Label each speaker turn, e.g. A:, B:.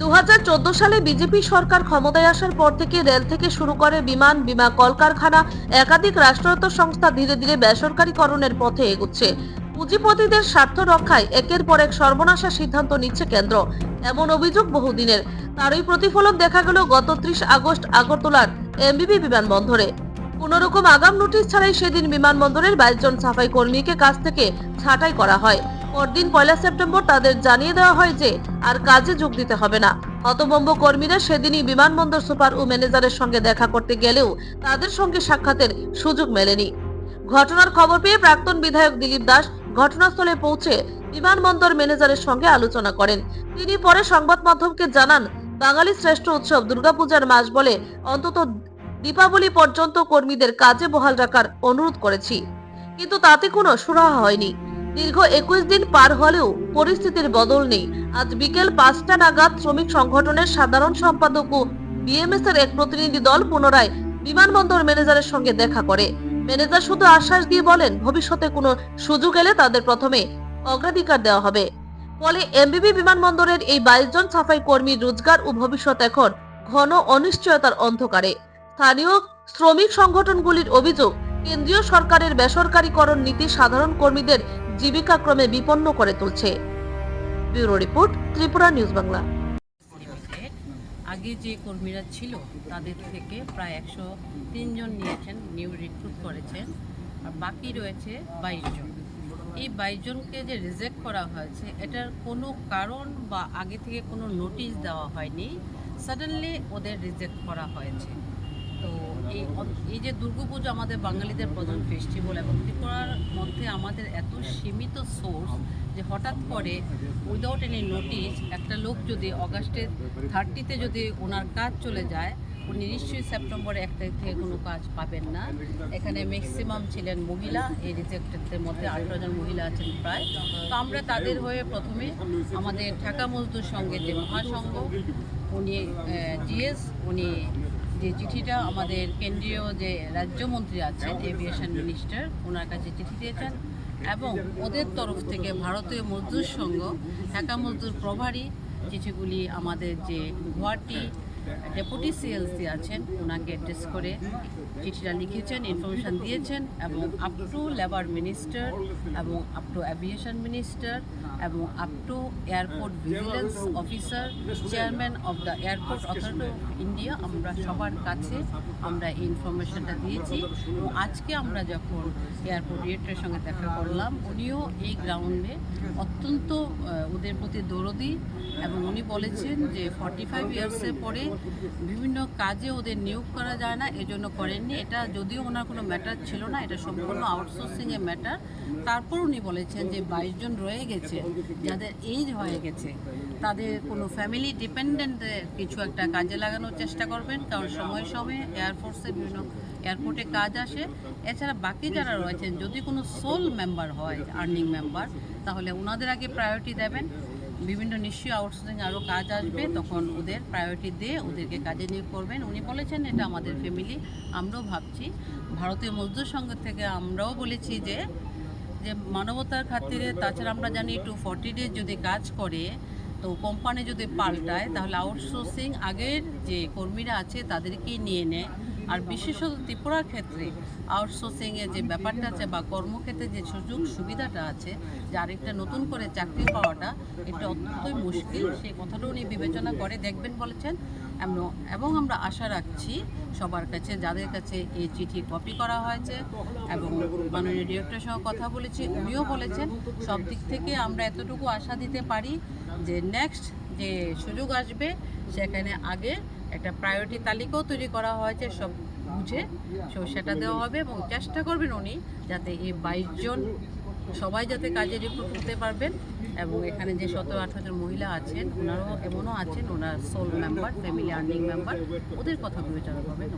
A: দুহাজার চোদ্দ সালে বিজেপি সরকার ক্ষমতায় আসার পর থেকে রেল থেকে শুরু করে বিমান, বিমা, কলকারখানা, একাধিক রাষ্ট্রায়ত্ত সংস্থা ধীরে ধীরে বেসরকারীকরণের পথে এগুচ্ছে। পুঁজিপতিদের স্বার্থ রক্ষায় একের পর এক সর্বনাশা সিদ্ধান্ত নিচ্ছে কেন্দ্র। এমন অভিযোগ বহুদিনের। তারই প্রতিফলন দেখা গেল গত ত্রিশ আগস্ট আগরতলার এমবিবি বিমানবন্দরে। কোন রকম আগাম নোটিশ ছাড়াই সেদিন বিমানবন্দরের বাইশ জন সাফাই কর্মীকে কাজ থেকে ছাঁটাই করা হয়। পরদিন পয়লা সেপ্টেম্বর তাদের জানিয়ে দেওয়া হয় যে আর কাজে যোগ দিতে হবে না। হতবম্ব কর্মীরা সেদিনই বিমানবন্দর সুপার ও ম্যানেজারের সঙ্গে দেখা করতে গেলেও তাদের সঙ্গে সাক্ষাতের সুযোগ মেলেনি। ঘটনার খবর পেয়ে প্রাক্তন বিধায়ক দিলীপ দাস ঘটনাস্থলে পৌঁছে বিমানবন্দর ম্যানেজারের সঙ্গে আলোচনা করেন। তিনি পরে সংবাদ মাধ্যমকে জানান, বাঙালি শ্রেষ্ঠ উৎসব দুর্গাপূজার মাস বলে অন্তত দীপাবলি পর্যন্ত কর্মীদের কাজে বহাল রাখার অনুরোধ করেছি। কিন্তু তাতে কোনো সুরাহা হয়নি। দীর্ঘ একুশ দিন পার হলেও পরিস্থিতির বদল নেই। আজ বিকেল পাঁচটা নাগাদ শ্রমিক সংগঠনের সাধারণ সম্পাদক ও বিএমএস এর এক প্রতিনিধি দল পুনরায় বিমানবন্দর ম্যানেজারের সঙ্গে দেখা করে। ম্যানেজার শুধু আশ্বাস দিয়ে বলেন, ভবিষ্যতে কোনো সুযোগ এলে তাদের প্রথমে অগ্রাধিকার দেওয়া হবে। ফলে এমবিবি বিমানবন্দরের এই বাইশ জন সাফাই কর্মীর রোজগার ও ভবিষ্যৎ এখন ঘন অনিশ্চয়তার অন্ধকারে। স্থানীয় শ্রমিক সংগঠনগুলির অভিযোগ, কেন্দ্রীয় সরকারের বেসরকারীকরণ নীতি সাধারণ কর্মীদের জীবিকাক্রমে বিপন্ন করে তুলছে। Bureau report, Tripura news Bangla.
B: আগে যে কর্মীরা ছিল, তাদের থেকে প্রায় একশো তিনজন নিয়েছেন নিউ রিক্রুট করেছেন, আর বাকি রয়েছে বাইশ জন। এই বাইশ জনকে যে রিজেক্ট করা হয়েছে, এটার কোনো কারণ বা আগে থেকে কোনো নোটিশ দেওয়া হয়নি। সাডেনলি ওদের রিজেক্ট করা হয়েছে। তো এই এই যে দুর্গাপুজো আমাদের বাঙালিদের প্রধান ফেস্টিভ্যাল এবং ত্রিপুরার মধ্যে আমাদের এত সীমিত সোর্স যে হঠাৎ করে উইদাউট এনি নোটিশ একটা লোক যদি অগাস্টের থার্টিতে যদি ওনার কাজ চলে যায়, উনি নিশ্চয়ই সেপ্টেম্বরে এক তারিখ থেকে কোনো কাজ পাবেন না। এখানে ম্যাক্সিমাম ছিলেন মহিলা, এই রিজেক্টেডদের মধ্যে আঠেরো জন মহিলা আছেন প্রায়। তো আমরা তাদের হয়ে প্রথমে আমাদের ঢাকা মজদুর সঙ্গে যে মহাসংঘ, উনি জিএস উনি যে চিঠিটা আমাদের কেন্দ্রীয় যে রাজ্যমন্ত্রী আছেন, এভিয়েশন মিনিস্টার, ওনার কাছে চিঠি দিয়েছেন এবং ওদের তরফ থেকে ভারতীয় মজদুর সংঘ ঢাকা মজদুর প্রভারী, চিঠিগুলি আমাদের যে গুয়াহাটি ডেপুটি সিএলসি আছেন, ওনাকে অ্যাড্রেস করে চিঠিটা লিখেছেন, ইনফরমেশন দিয়েছেন, এবং আপ টু লেবার মিনিস্টার এবং আপ টু অ্যাভিয়েশন মিনিস্টার এবং up to airport vigilance officer chairman of the airport authority of India আমরা সবার কাছে আমরা এই ইনফরমেশনটা দিয়েছি। এবং আজকে আমরা যখন এয়ারপোর্ট ডিরেক্টরের সঙ্গে দেখা করলাম, উনিও এই গ্রাউন্ডে অত্যন্ত ওদের প্রতি দরদি, এবং উনি বলেছেন যে ফর্টি ফাইভ ইয়ার্সের পরে বিভিন্ন কাজে ওদের নিয়োগ করা যায় না, এজন্য করেননি। এটা যদিও ওনার কোনো ম্যাটার ছিল না, এটা সম্পূর্ণ আউটসোর্সিংয়ের ম্যাটার তারপর উনি বলেছেন যে বাইশ জন রয়ে গেছে, যাদের এজ হয়ে গেছে, তাদের কোনো ফ্যামিলি ডিপেন্ডেন্ট কিছু একটা কাজে লাগানোর চেষ্টা করবেন, কারণ সময়ে সময়ে এয়ারফোর্সের বিভিন্ন এয়ারপোর্টে কাজ আসে। এছাড়া বাকি যারা রয়েছেন, যদি কোনো সোল মেম্বার হয় আর্নিং মেম্বার তাহলে ওনাদের আগে প্রায়োরিটি দেবেন। বিভিন্ন নিশ্চয়ই আউটসোর্সিং আরও কাজ আসবে, তখন ওদের প্রায়োরিটি দিয়ে ওদেরকে কাজে নিয়োগ করবেন। উনি বলেছেন, এটা আমাদের ফ্যামিলি আমরাও ভাবছি। ভারতীয় মজদুর সংঘ থেকে আমরাও বলেছি যে যে মানবতার খাতিরে, তাছাড়া আমরা জানি টু ফর্টি ডেজ যদি কাজ করে, তো কোম্পানি যদি পাল্টায়, তাহলে আউটসোর্সিং আগের যে কর্মীরা আছে, তাদেরকেই নিয়ে নেয়। আর বিশেষত ত্রিপুরার ক্ষেত্রে আউটসোর্সিংয়ে যে ব্যাপারটা আছে বা কর্মক্ষেত্রে যে সুযোগ সুবিধাটা আছে, যে আরেকটা নতুন করে চাকরি পাওয়াটা, এটা অত্যন্তই মুশকিল। সেই কথাটা উনি বিবেচনা করে দেখবেন বলেছেন। এবং আমরা আশা রাখছি সবার কাছে, যাদের কাছে এই চিঠি কপি করা হয়েছে এবং মাননীয় ডিরেক্টরের সঙ্গে কথা বলেছি, উনিও বলেছেন, সব দিক থেকে আমরা এতটুকু আশা দিতে পারি যে নেক্সট যে সুযোগ আসবে, সেখানে আগে একটা প্রায়োরিটি তালিকাও তৈরি করা হয়েছে, সব বুঝে সেটা দেওয়া হবে এবং চেষ্টা করবেন উনি যাতে এই বাইশ জন সবাই যাতে কাজে রিক্রুট করতে পারবেন এবং এখানে যে সতেরো আঠারো জন মহিলা আছেন, ওনারাও এমনও আছেন, ওনার sole member family earning member ওদের কথা বিবেচনা করবেন।